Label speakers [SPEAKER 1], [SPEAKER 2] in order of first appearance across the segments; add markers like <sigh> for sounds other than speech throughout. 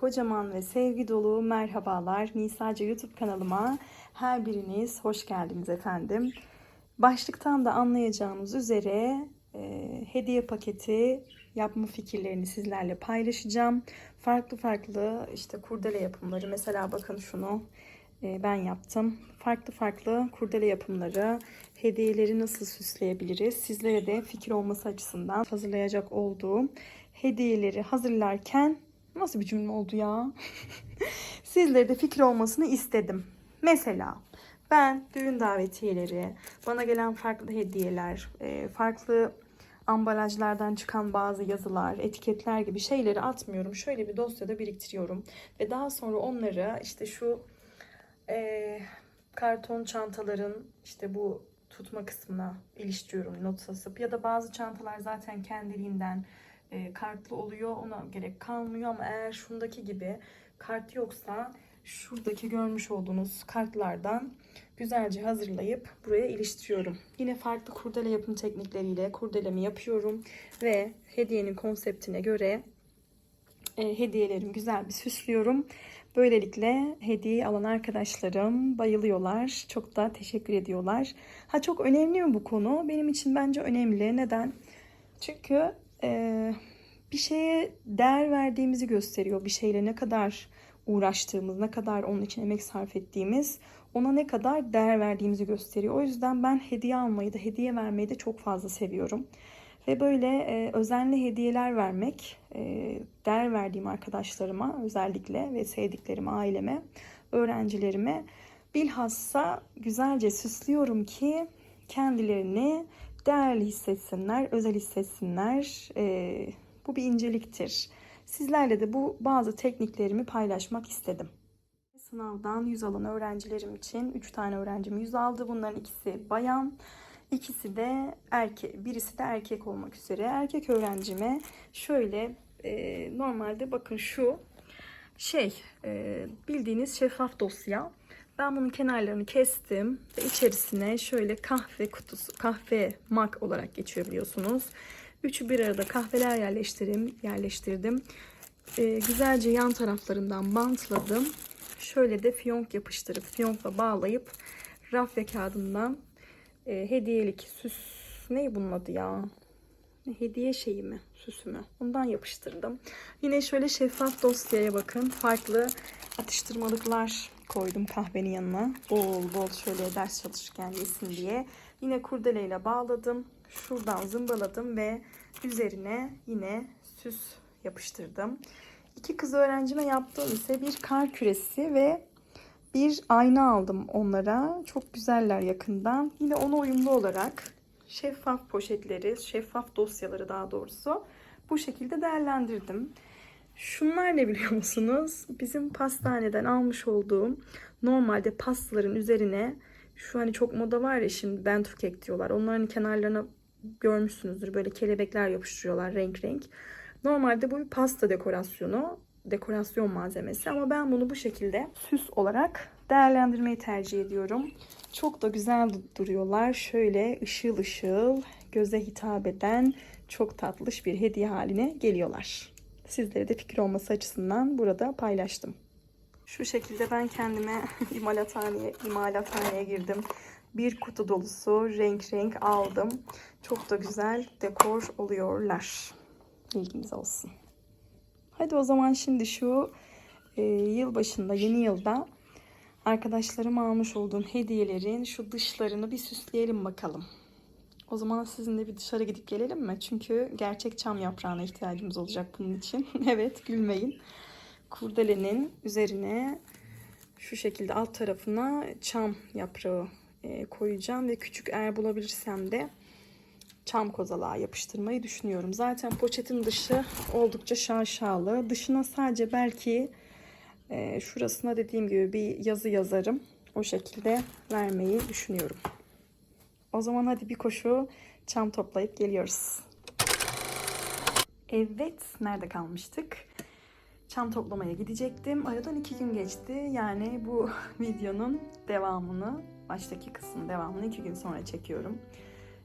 [SPEAKER 1] kocaman ve sevgi dolu merhabalar. Nisa'ca YouTube kanalıma her biriniz hoş geldiniz efendim. Başlıktan da anlayacağınız üzere e, hediye paketi yapma fikirlerini sizlerle paylaşacağım. Farklı farklı işte kurdele yapımları mesela bakın şunu e, ben yaptım. Farklı farklı kurdele yapımları, hediyeleri nasıl süsleyebiliriz? Sizlere de fikir olması açısından hazırlayacak olduğum hediyeleri hazırlarken nasıl bir cümle oldu ya? <laughs> Sizlere de fikir olmasını istedim. Mesela ben düğün davetiyeleri, bana gelen farklı hediyeler, e, farklı ambalajlardan çıkan bazı yazılar, etiketler gibi şeyleri atmıyorum. Şöyle bir dosyada biriktiriyorum ve daha sonra onları işte şu e, karton çantaların işte bu tutma kısmına iliştiriyorum not asıp ya da bazı çantalar zaten kendiliğinden e, kartlı oluyor ona gerek kalmıyor ama eğer şundaki gibi kart yoksa şuradaki görmüş olduğunuz kartlardan güzelce hazırlayıp buraya iliştiriyorum. Yine farklı kurdele yapım teknikleriyle kurdelemi yapıyorum ve hediyenin konseptine göre e, hediyelerimi güzel bir süslüyorum. Böylelikle hediye alan arkadaşlarım bayılıyorlar. Çok da teşekkür ediyorlar. Ha çok önemli mi bu konu? Benim için bence önemli. Neden? Çünkü e, bir şeye değer verdiğimizi gösteriyor. Bir şeyle ne kadar uğraştığımız, ne kadar onun için emek sarf ettiğimiz, ona ne kadar değer verdiğimizi gösteriyor. O yüzden ben hediye almayı da, hediye vermeyi de çok fazla seviyorum. Ve böyle e, özenli hediyeler vermek, e, değer verdiğim arkadaşlarıma özellikle ve sevdiklerime, aileme, öğrencilerime bilhassa güzelce süslüyorum ki kendilerini değerli hissetsinler, özel hissetsinler. E, bu bir inceliktir. Sizlerle de bu bazı tekniklerimi paylaşmak istedim. Sınavdan 100 alan öğrencilerim için 3 tane öğrencim 100 aldı. Bunların ikisi bayan, ikisi de erkek. Birisi de erkek olmak üzere. Erkek öğrencime şöyle e, normalde bakın şu şey e, bildiğiniz şeffaf dosya. Ben bunun kenarlarını kestim ve içerisine şöyle kahve kutusu, kahve mak olarak geçiyor biliyorsunuz. Üçü bir arada kahveler yerleştirdim, yerleştirdim. Ee, güzelce yan taraflarından bantladım. Şöyle de fiyonk yapıştırıp fiyonkla bağlayıp rafya kağıdından e, hediyelik süs ne bunun adı ya? Hediye şeyi mi? Süsü? Ondan yapıştırdım. Yine şöyle şeffaf dosyaya bakın. Farklı atıştırmalıklar koydum kahvenin yanına. Bol bol şöyle ders çalışırken yesin diye. Yine kurdeleyle bağladım. Şuradan zımbaladım ve üzerine yine süs yapıştırdım. İki kız öğrencime yaptığım ise bir kar küresi ve bir ayna aldım onlara. Çok güzeller yakından. Yine ona uyumlu olarak şeffaf poşetleri, şeffaf dosyaları daha doğrusu bu şekilde değerlendirdim. Şunlar ne biliyor musunuz? Bizim pastaneden almış olduğum normalde pastaların üzerine şu hani çok moda var ya şimdi bento kek diyorlar. Onların kenarlarına görmüşsünüzdür böyle kelebekler yapıştırıyorlar renk renk. Normalde bu bir pasta dekorasyonu, dekorasyon malzemesi ama ben bunu bu şekilde süs olarak değerlendirmeyi tercih ediyorum. Çok da güzel duruyorlar. Şöyle ışıl ışıl, göze hitap eden çok tatlış bir hediye haline geliyorlar. Sizlere de fikir olması açısından burada paylaştım. Şu şekilde ben kendime <laughs> imalathaneye, imalathaneye girdim. Bir kutu dolusu renk renk aldım. Çok da güzel dekor oluyorlar. İlginiz olsun. Hadi o zaman şimdi şu e, yıl başında, yeni yılda arkadaşlarıma almış olduğum hediyelerin şu dışlarını bir süsleyelim bakalım. O zaman sizinle bir dışarı gidip gelelim mi? Çünkü gerçek çam yaprağına ihtiyacımız olacak bunun için. <laughs> evet gülmeyin. Kurdelenin üzerine şu şekilde alt tarafına çam yaprağı e, koyacağım ve küçük eğer bulabilirsem de çam kozalağı yapıştırmayı düşünüyorum. Zaten poşetin dışı oldukça şaşalı. Dışına sadece belki e, şurasına dediğim gibi bir yazı yazarım. O şekilde vermeyi düşünüyorum. O zaman hadi bir koşu çam toplayıp geliyoruz. Evet, nerede kalmıştık? Çam toplamaya gidecektim. Aradan iki gün geçti. Yani bu <laughs> videonun devamını, baştaki kısmın devamını iki gün sonra çekiyorum.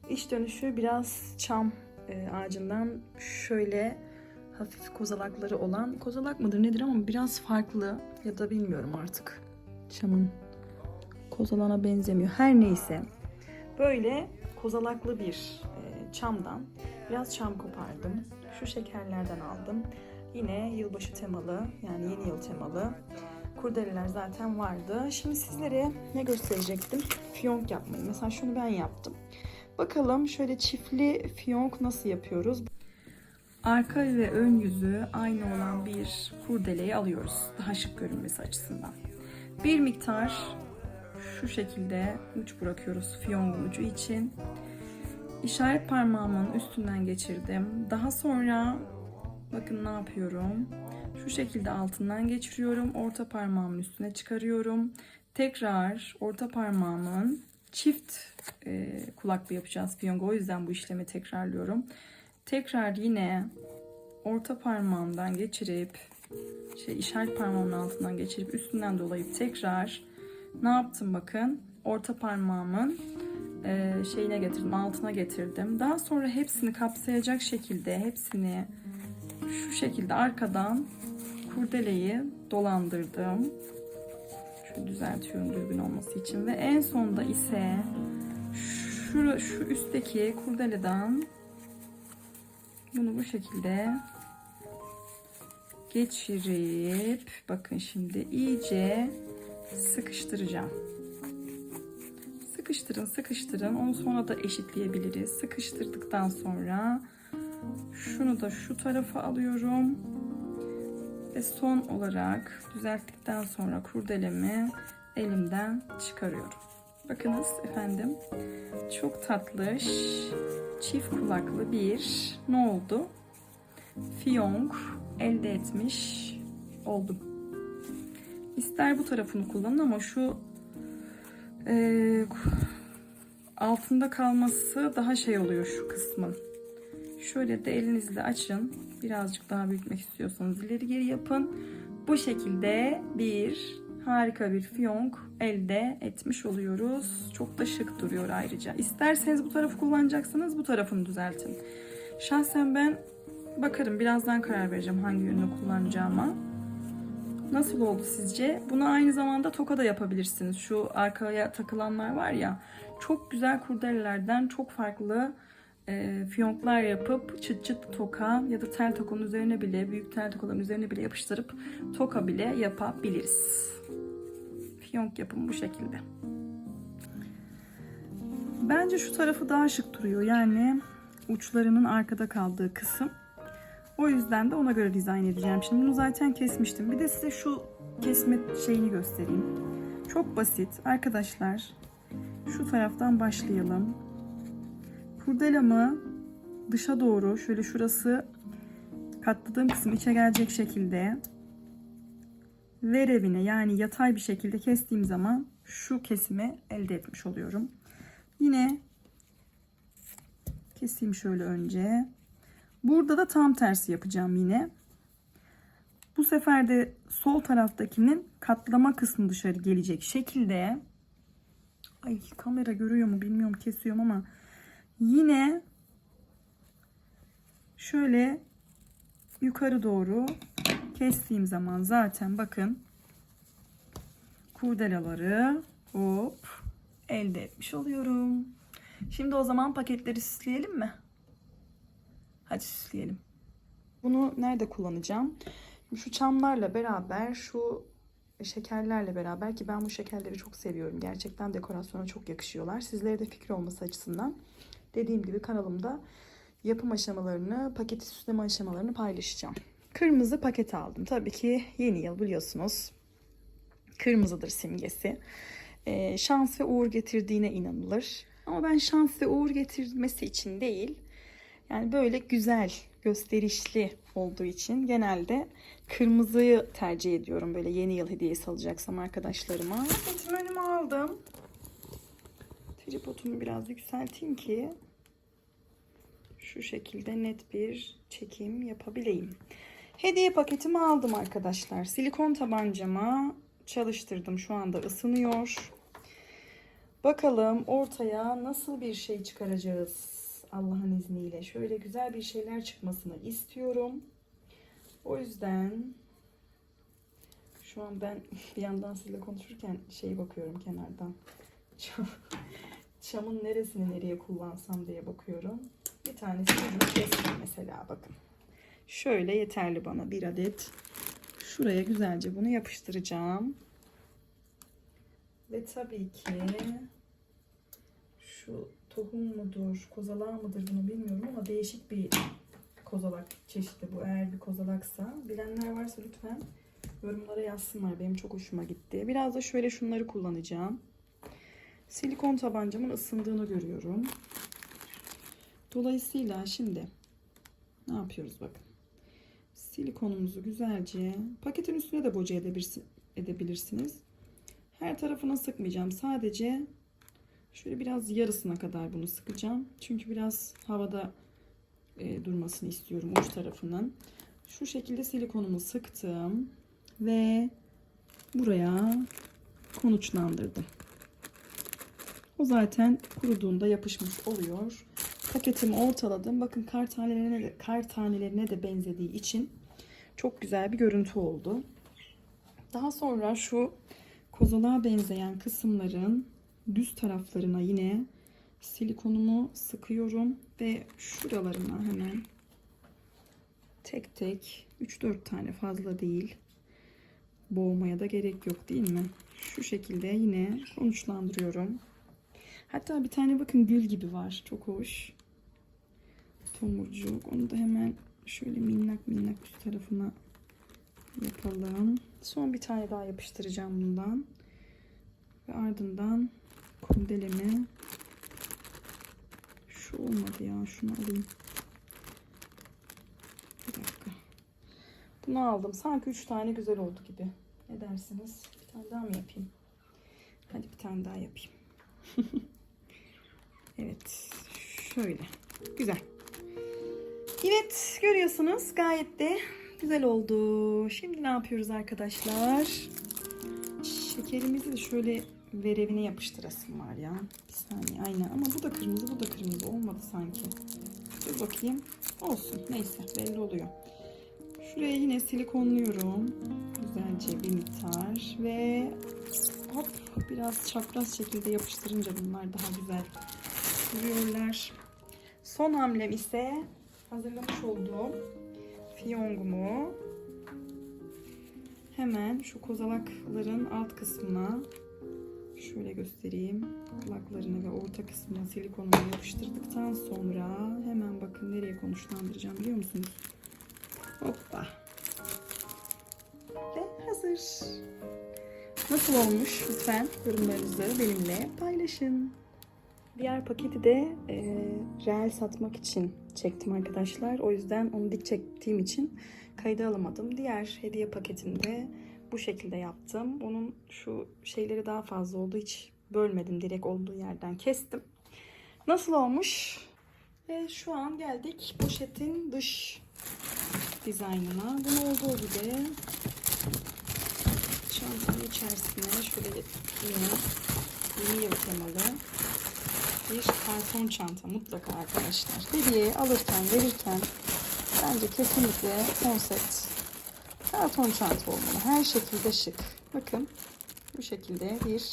[SPEAKER 1] İş dönüşü biraz çam e, ağacından şöyle hafif kozalakları olan kozalak mıdır nedir ama biraz farklı ya da bilmiyorum artık. Çamın kozalana benzemiyor. Her neyse. Böyle kozalaklı bir e, çamdan biraz çam kopardım. Şu şekerlerden aldım. Yine yılbaşı temalı yani yeni yıl temalı kurdeleler zaten vardı. Şimdi sizlere ne gösterecektim? Fiyonk yapmayı. Mesela şunu ben yaptım. Bakalım şöyle çiftli fiyonk nasıl yapıyoruz? Arka ve ön yüzü aynı olan bir kurdeleyi alıyoruz. Daha şık görünmesi açısından. Bir miktar şu şekilde uç bırakıyoruz fiyongun ucu için. İşaret parmağımın üstünden geçirdim. Daha sonra bakın ne yapıyorum. Şu şekilde altından geçiriyorum. Orta parmağımın üstüne çıkarıyorum. Tekrar orta parmağımın çift e, kulaklı yapacağız fiyongu. O yüzden bu işlemi tekrarlıyorum. Tekrar yine orta parmağımdan geçirip şey işaret parmağımın altından geçirip üstünden dolayıp tekrar ne yaptım bakın orta parmağımın e, şeyine getirdim altına getirdim. Daha sonra hepsini kapsayacak şekilde hepsini şu şekilde arkadan kurdeleyi dolandırdım. Şöyle düzeltiyorum düzgün olması için ve en sonda ise şu, şu üstteki kurdeleden bunu bu şekilde geçirip bakın şimdi iyice sıkıştıracağım. Sıkıştırın, sıkıştırın. Onu sonra da eşitleyebiliriz. Sıkıştırdıktan sonra şunu da şu tarafa alıyorum. Ve son olarak düzelttikten sonra kurdelemi elimden çıkarıyorum. Bakınız efendim çok tatlış çift kulaklı bir ne oldu? Fiyonk elde etmiş oldum. İster bu tarafını kullanın ama şu e, altında kalması daha şey oluyor şu kısmın. Şöyle de elinizle açın. Birazcık daha büyütmek istiyorsanız ileri geri yapın. Bu şekilde bir harika bir fiyonk elde etmiş oluyoruz. Çok da şık duruyor ayrıca. İsterseniz bu tarafı kullanacaksınız bu tarafını düzeltin. Şahsen ben bakarım birazdan karar vereceğim hangi yönünü kullanacağıma. Nasıl oldu sizce? Bunu aynı zamanda toka da yapabilirsiniz. Şu arkaya takılanlar var ya. Çok güzel kurdelelerden çok farklı e, fiyonklar yapıp çıt çıt toka ya da tel tokanın üzerine bile büyük tel tokaların üzerine bile yapıştırıp toka bile yapabiliriz. Fiyonk yapımı bu şekilde. Bence şu tarafı daha şık duruyor. Yani uçlarının arkada kaldığı kısım. O yüzden de ona göre dizayn edeceğim. Şimdi bunu zaten kesmiştim. Bir de size şu kesme şeyini göstereyim. Çok basit. Arkadaşlar şu taraftan başlayalım. Kurdelamı dışa doğru şöyle şurası katladığım kısım içe gelecek şekilde verevine yani yatay bir şekilde kestiğim zaman şu kesimi elde etmiş oluyorum. Yine keseyim şöyle önce. Burada da tam tersi yapacağım yine. Bu sefer de sol taraftakinin katlama kısmı dışarı gelecek şekilde ay kamera görüyor mu bilmiyorum kesiyorum ama yine şöyle yukarı doğru kestiğim zaman zaten bakın kurdelaları hop elde etmiş oluyorum. Şimdi o zaman paketleri süsleyelim mi? Hadi süsleyelim. Bunu nerede kullanacağım? Şu çamlarla beraber şu şekerlerle beraber ki ben bu şekerleri çok seviyorum. Gerçekten dekorasyona çok yakışıyorlar. Sizlere de fikir olması açısından dediğim gibi kanalımda yapım aşamalarını, paketi süsleme aşamalarını paylaşacağım. Kırmızı paket aldım. Tabii ki yeni yıl biliyorsunuz. Kırmızıdır simgesi. Ee, şans ve uğur getirdiğine inanılır. Ama ben şans ve uğur getirmesi için değil, yani böyle güzel, gösterişli olduğu için genelde kırmızıyı tercih ediyorum. Böyle yeni yıl hediyesi alacaksam arkadaşlarıma. Paketimi önüme aldım. Tripodumu biraz yükselteyim ki şu şekilde net bir çekim yapabileyim. Hediye paketimi aldım arkadaşlar. Silikon tabancama çalıştırdım. Şu anda ısınıyor. Bakalım ortaya nasıl bir şey çıkaracağız Allah'ın izniyle. Şöyle güzel bir şeyler çıkmasını istiyorum. O yüzden şu an ben <laughs> bir yandan sizinle konuşurken şey bakıyorum kenardan. Çam, <laughs> çamın neresini nereye kullansam diye bakıyorum. Bir tanesi ucunu kestim mesela bakın. Şöyle yeterli bana bir adet. Şuraya güzelce bunu yapıştıracağım. Ve tabii ki şu tohum mudur, kozalak mıdır bunu bilmiyorum ama değişik bir kozalak çeşidi bu. Eğer bir kozalaksa bilenler varsa lütfen yorumlara yazsınlar. Benim çok hoşuma gitti. Biraz da şöyle şunları kullanacağım. Silikon tabancamın ısındığını görüyorum. Dolayısıyla şimdi ne yapıyoruz bakın. Silikonumuzu güzelce paketin üstüne de boca edebilirsi- edebilirsiniz. Her tarafına sıkmayacağım. Sadece şöyle biraz yarısına kadar bunu sıkacağım. Çünkü biraz havada e, durmasını istiyorum uç tarafının. Şu şekilde silikonumu sıktım ve buraya konuçlandırdım. O zaten kuruduğunda yapışmış oluyor. Paketimi ortaladım. Bakın kar tanelerine de, kar tanelerine de benzediği için çok güzel bir görüntü oldu. Daha sonra şu kozalağa benzeyen kısımların düz taraflarına yine silikonumu sıkıyorum ve şuralarına hemen tek tek 3-4 tane fazla değil boğmaya da gerek yok değil mi? Şu şekilde yine konuşlandırıyorum. Hatta bir tane bakın gül gibi var. Çok hoş. Tomurcuk. Onu da hemen şöyle minnak minnak üst tarafına yapalım. Son bir tane daha yapıştıracağım bundan. Ve ardından kundelemi şu olmadı ya. Şunu alayım. Bir dakika. Bunu aldım. Sanki 3 tane güzel oldu gibi. Ne dersiniz? Bir tane daha mı yapayım? Hadi bir tane daha yapayım. <laughs> evet. Şöyle. Güzel. Evet. Görüyorsunuz. Gayet de güzel oldu. Şimdi ne yapıyoruz arkadaşlar? Şekerimizi de şöyle verevine yapıştırasım var ya. Bir saniye. Aynen. Ama bu da kırmızı, bu da kırmızı. Olmadı sanki. Dur bakayım. Olsun. Neyse. Belli oluyor. Şuraya yine silikonluyorum. Güzelce bir miktar. Ve hop biraz çapraz şekilde yapıştırınca bunlar daha güzel duruyorlar. Son hamlem ise hazırlamış olduğum fiyongumu hemen şu kozalakların alt kısmına şöyle göstereyim. Kulaklarını ve orta kısmına silikonumu yapıştırdıktan sonra hemen bakın nereye konuşlandıracağım biliyor musunuz? Hoppa. Ve hazır. Nasıl olmuş? Lütfen yorumlarınızı benimle paylaşın. Diğer paketi de e, reel satmak için çektim arkadaşlar. O yüzden onu dik çektiğim için kayda alamadım. Diğer hediye paketinde bu şekilde yaptım. Onun şu şeyleri daha fazla oldu. Hiç bölmedim. Direkt olduğu yerden kestim. Nasıl olmuş? Ve şu an geldik poşetin dış dizaynına. Bunun olduğu gibi çantanın içerisine şöyle yine yeni yıl temalı bir karton çanta mutlaka arkadaşlar. Hediye alırken verirken bence kesinlikle konsept karton çanta olmalı. Her şekilde şık. Bakın bu şekilde bir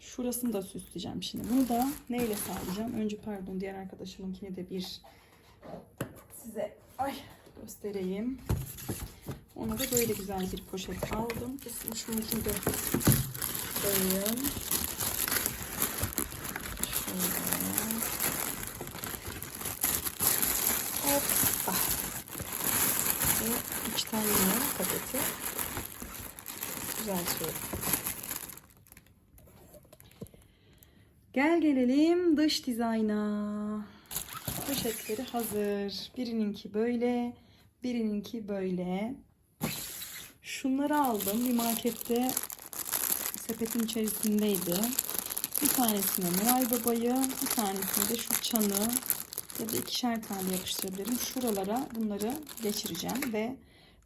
[SPEAKER 1] şurasını da süsleyeceğim şimdi. Bunu da neyle sağlayacağım? Önce pardon diğer arkadaşımınkini de bir size ay göstereyim. Ona da böyle güzel bir poşet aldım. Şununkini de koyayım. Şöyle. Hoppa. Ve içten yine paketi. Güzel şey. Gel gelelim dış dizayna. Poşetleri hazır. Birininki böyle, birininki böyle. Şunları aldım. Bir markette sepetin içerisindeydi. Bir tanesine Noel Baba'yı, bir tanesine de şu çanı ya da ikişer tane yapıştırabilirim. Şuralara bunları geçireceğim ve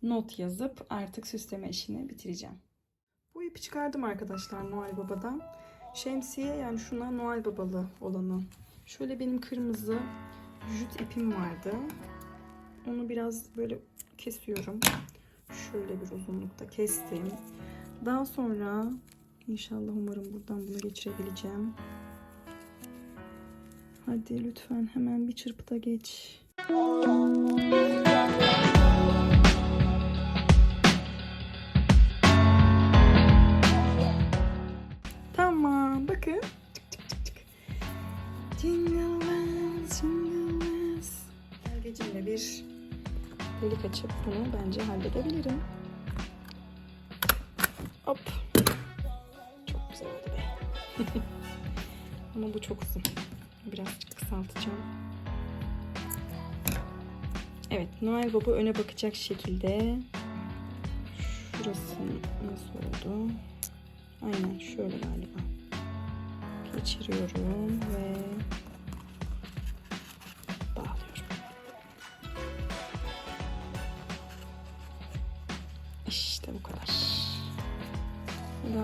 [SPEAKER 1] not yazıp artık süsleme işini bitireceğim. Bu ipi çıkardım arkadaşlar Noel Baba'dan. Şemsiye yani şuna Noel Babalı olanı. Şöyle benim kırmızı jüt ipim vardı. Onu biraz böyle kesiyorum. Şöyle bir uzunlukta kestim. Daha sonra inşallah umarım buradan bunu geçirebileceğim. Hadi lütfen hemen bir çırpıda geç. Halledebilirim. Hop. Çok güzel oldu be. <laughs> Ama bu çok uzun. Birazcık kısaltacağım. Evet, Noel Baba öne bakacak şekilde. Şurası nasıl oldu? Aynen şöyle galiba. Geçiriyorum ve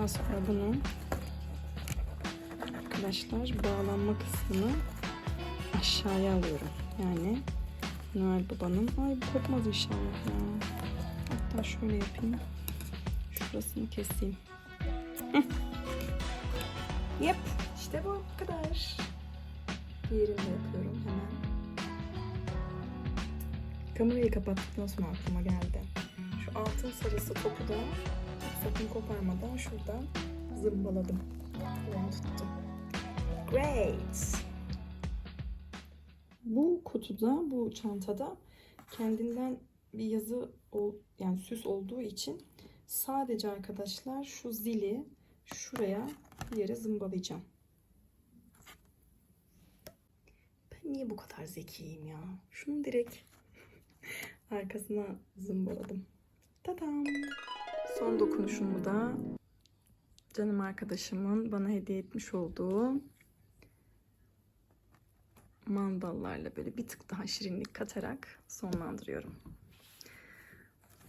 [SPEAKER 1] Daha sonra bunu arkadaşlar bağlanma kısmını aşağıya alıyorum. Yani Noel Baba'nın ay bu kopmaz inşallah ya. Hatta şöyle yapayım. Şurasını keseyim. Yep. İşte bu kadar. Diğerini yapıyorum hemen. Kamerayı kapattıktan sonra aklıma geldi. Şu altın sarısı topu da sakın koparmadan şuradan zımbaladım. Bunu tuttum. Great. Bu kutuda, bu çantada kendinden bir yazı yani süs olduğu için sadece arkadaşlar şu zili şuraya bir yere zımbalayacağım. Ben niye bu kadar zekiyim ya? Şunu direkt <laughs> arkasına zımbaladım. Tadam. Son dokunuşumu da canım arkadaşımın bana hediye etmiş olduğu mandallarla böyle bir tık daha şirinlik katarak sonlandırıyorum.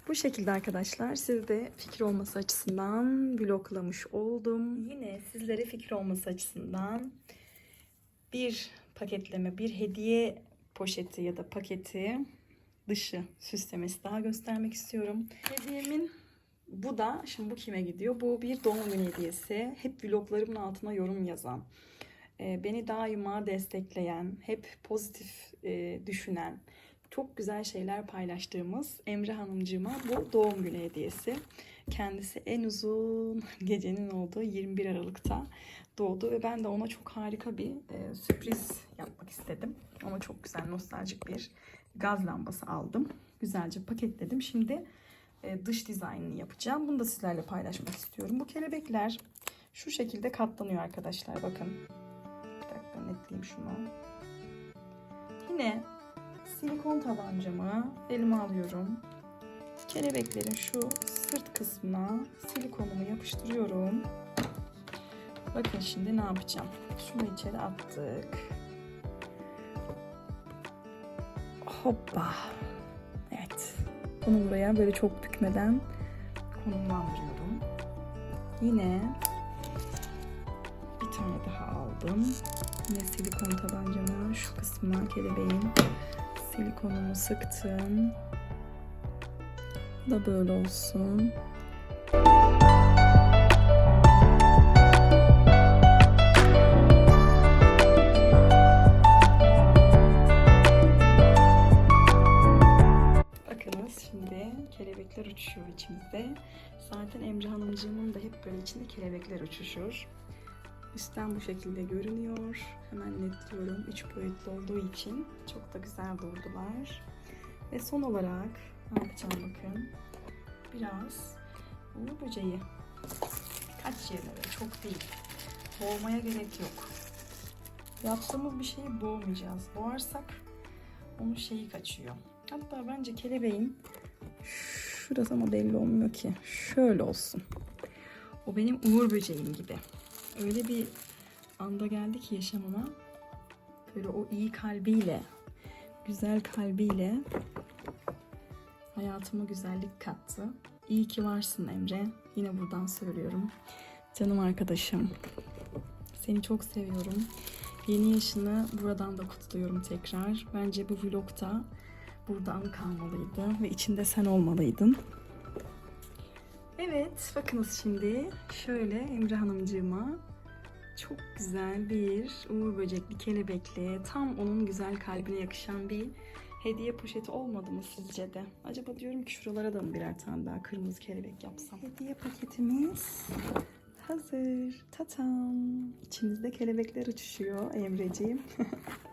[SPEAKER 1] Bu şekilde arkadaşlar siz de fikir olması açısından vloglamış oldum. Yine sizlere fikir olması açısından bir paketleme, bir hediye poşeti ya da paketi dışı süslemesi daha göstermek istiyorum. Hediyemin bu da, şimdi bu kime gidiyor? Bu bir doğum günü hediyesi. Hep vloglarımın altına yorum yazan, e, beni daima destekleyen, hep pozitif e, düşünen, çok güzel şeyler paylaştığımız Emre Hanımcığıma bu doğum günü hediyesi. Kendisi en uzun <laughs> gecenin olduğu 21 Aralık'ta doğdu ve ben de ona çok harika bir e, sürpriz yapmak istedim. Ona çok güzel nostaljik bir gaz lambası aldım. Güzelce paketledim. Şimdi dış dizaynını yapacağım. Bunu da sizlerle paylaşmak istiyorum. Bu kelebekler şu şekilde katlanıyor arkadaşlar. Bakın. Bir dakika netleyeyim şunu. Yine silikon tabancamı elime alıyorum. Kelebeklerin şu sırt kısmına silikonumu yapıştırıyorum. Bakın şimdi ne yapacağım? Şunu içeri attık. Hoppa. Bunu buraya böyle çok bükmeden konumlandırıyorum. Yine bir tane daha aldım. Yine silikon tabancama şu kısmına kelebeğin silikonumu sıktım. Bu da böyle olsun. Şekilde görünüyor. Hemen netliyorum. Üç boyutlu olduğu için çok da güzel durdular. Ve son olarak ne yapacağım bakın. Biraz uğur böceği. Kaç yerine böyle çok değil. Boğmaya gerek yok. Yaptığımız bir şeyi boğmayacağız. Boğarsak onun şeyi kaçıyor. Hatta bence kelebeğin şurası ama belli olmuyor ki. Şöyle olsun. O benim uğur böceğim gibi. Öyle bir anda geldi ki yaşamıma. Böyle o iyi kalbiyle, güzel kalbiyle hayatıma güzellik kattı. İyi ki varsın Emre. Yine buradan söylüyorum. Canım arkadaşım. Seni çok seviyorum. Yeni yaşını buradan da kutluyorum tekrar. Bence bu vlogda burada an kalmalıydı ve içinde sen olmalıydın. Evet, bakınız şimdi şöyle Emre Hanımcığıma çok güzel bir uğur böcekli, kelebekli, tam onun güzel kalbine yakışan bir hediye poşeti olmadı mı sizce de? Acaba diyorum ki şuralara da mı birer tane daha kırmızı kelebek yapsam? Hediye paketimiz hazır. Tatam. İçimizde kelebekler uçuşuyor Emreciğim.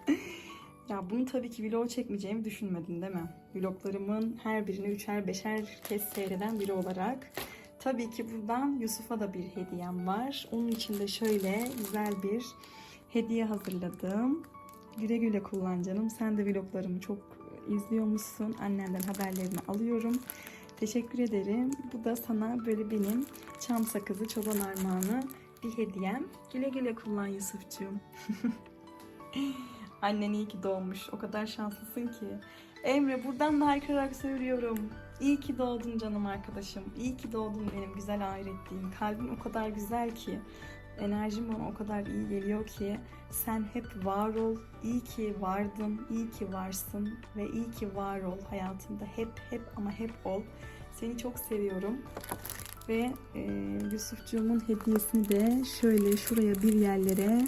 [SPEAKER 1] <laughs> ya bunu tabii ki vlog çekmeyeceğimi düşünmedin değil mi? Vloglarımın her birini üçer beşer kez seyreden biri olarak Tabii ki buradan Yusuf'a da bir hediyem var. Onun için de şöyle güzel bir hediye hazırladım. Güle güle kullan canım. Sen de vloglarımı çok izliyormuşsun. Annenden haberlerini alıyorum. Teşekkür ederim. Bu da sana böyle benim çam sakızı çoban armağanı bir hediyem. Güle güle kullan Yusuf'cuğum. <laughs> Annen iyi ki doğmuş. O kadar şanslısın ki. Emre buradan da haykırarak söylüyorum. İyi ki doğdun canım arkadaşım. İyi ki doğdun benim güzel hayrettiğim. Kalbin o kadar güzel ki. Enerjim bana o kadar iyi geliyor ki. Sen hep var ol. İyi ki vardın. iyi ki varsın. Ve iyi ki var ol hayatımda. Hep hep ama hep ol. Seni çok seviyorum. Ve e, Yusufcuğumun hediyesini de şöyle şuraya bir yerlere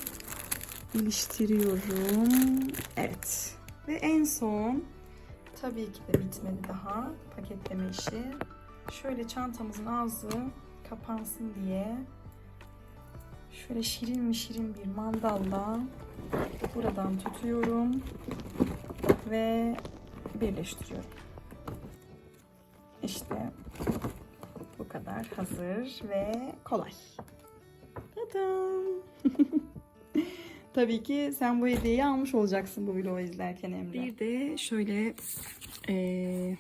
[SPEAKER 1] iliştiriyorum. Evet. Ve en son tabii ki de bitmedi daha paketleme işi. Şöyle çantamızın ağzı kapansın diye şöyle şirin mi şirin bir mandalla buradan tutuyorum ve birleştiriyorum. İşte bu kadar hazır ve kolay. Tadam. <laughs> Tabii ki sen bu hediyeyi almış olacaksın bu vlogu izlerken Emre. Bir de şöyle eee,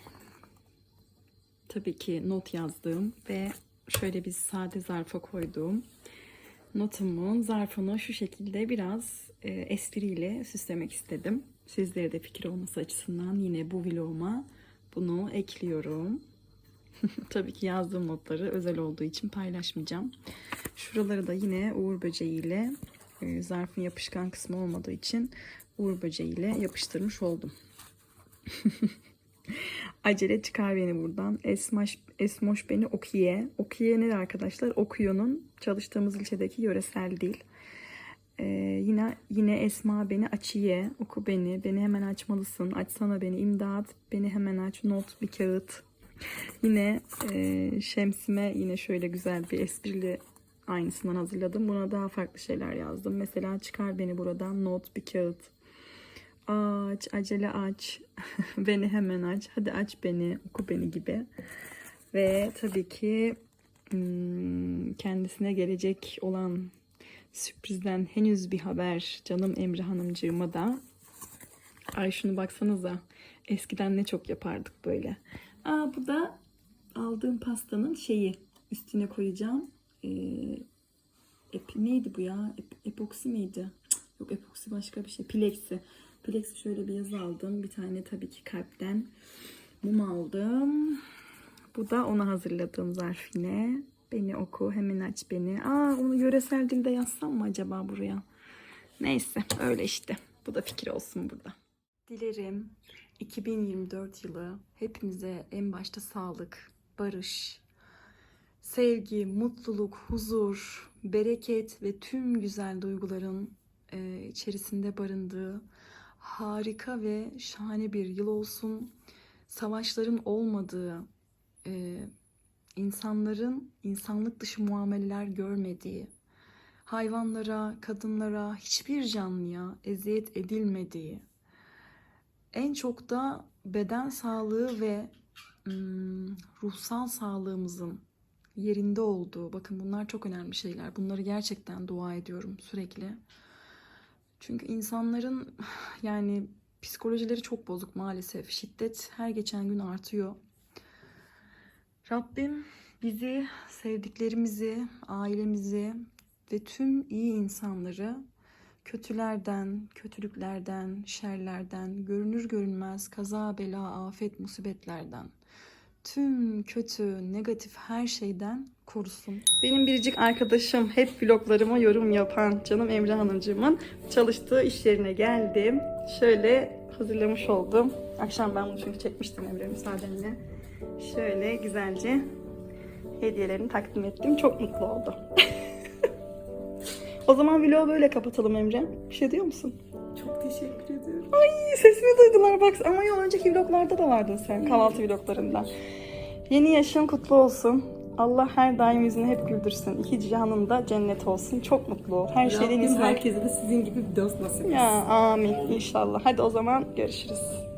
[SPEAKER 1] tabii ki not yazdığım ve şöyle bir sade zarfa koyduğum notumun zarfını şu şekilde biraz e, espriyle süslemek istedim. Sizlere de fikir olması açısından yine bu vloguma bunu ekliyorum. <laughs> Tabii ki yazdığım notları özel olduğu için paylaşmayacağım. Şuraları da yine uğur böceğiyle e, zarfın yapışkan kısmı olmadığı için uğur böceğiyle yapıştırmış oldum. <laughs> Acele çıkar beni buradan. Esmaş, Esmoş beni Okiye. Okiye ne arkadaşlar? Okuyon'un çalıştığımız ilçedeki yöresel dil. Ee, yine yine Esma beni açıye. Oku beni. Beni hemen açmalısın. Açsana beni. imdat. Beni hemen aç. Not bir kağıt. <laughs> Yine e, Şemsime yine şöyle güzel bir esprili aynısından hazırladım. Buna daha farklı şeyler yazdım. Mesela çıkar beni buradan not bir kağıt. Aç, acele aç. <laughs> beni hemen aç. Hadi aç beni, oku beni gibi. Ve tabii ki hmm, kendisine gelecek olan sürprizden henüz bir haber canım Emre Hanımcığıma da. Ay şunu baksanıza. Eskiden ne çok yapardık böyle. Aa bu da aldığım pastanın şeyi. Üstüne koyacağım. Ee, ep, neydi bu ya? Ep, epoksi miydi? Cık, Yok epoksi başka bir şey. Plexi. Plexi şöyle bir yazı aldım. Bir tane tabii ki kalpten mum aldım. Bu da ona hazırladığım zarf yine. Beni oku, hemen aç beni. Aa onu yöresel dilde yazsam mı acaba buraya? Neyse öyle işte. Bu da fikir olsun burada. Dilerim 2024 yılı hepimize en başta sağlık, barış, sevgi, mutluluk, huzur, bereket ve tüm güzel duyguların e, içerisinde barındığı harika ve şahane bir yıl olsun. Savaşların olmadığı, e, insanların insanlık dışı muameleler görmediği, hayvanlara, kadınlara, hiçbir canlıya eziyet edilmediği, en çok da beden sağlığı ve ruhsal sağlığımızın yerinde olduğu. Bakın bunlar çok önemli şeyler. Bunları gerçekten dua ediyorum sürekli. Çünkü insanların <sighs> yani psikolojileri çok bozuk maalesef. Şiddet her geçen gün artıyor. Rabbim bizi, sevdiklerimizi, ailemizi ve tüm iyi insanları kötülerden, kötülüklerden, şerlerden, görünür görünmez kaza, bela, afet, musibetlerden, tüm kötü, negatif her şeyden korusun. Benim biricik arkadaşım hep vloglarıma yorum yapan canım Emre Hanımcığımın çalıştığı iş yerine geldim. Şöyle hazırlamış oldum. Akşam ben bunu çünkü çekmiştim Emre müsaadenle. Şöyle güzelce hediyelerini takdim ettim. Çok mutlu oldu. <laughs> o zaman vlogu böyle kapatalım Emre. Bir şey diyor musun?
[SPEAKER 2] Çok teşekkür ediyorum.
[SPEAKER 1] Ay sesimi duydular bak. Ama ya önceki vloglarda da vardın sen. Kahvaltı vloglarında. Yeni yaşın kutlu olsun. Allah her daim yüzünü hep güldürsün. İki cihanın da cennet olsun. Çok mutlu ol. Her şeyden
[SPEAKER 2] herkese de sizin gibi bir dost nasip etsin.
[SPEAKER 1] Ya amin inşallah. Hadi o zaman görüşürüz.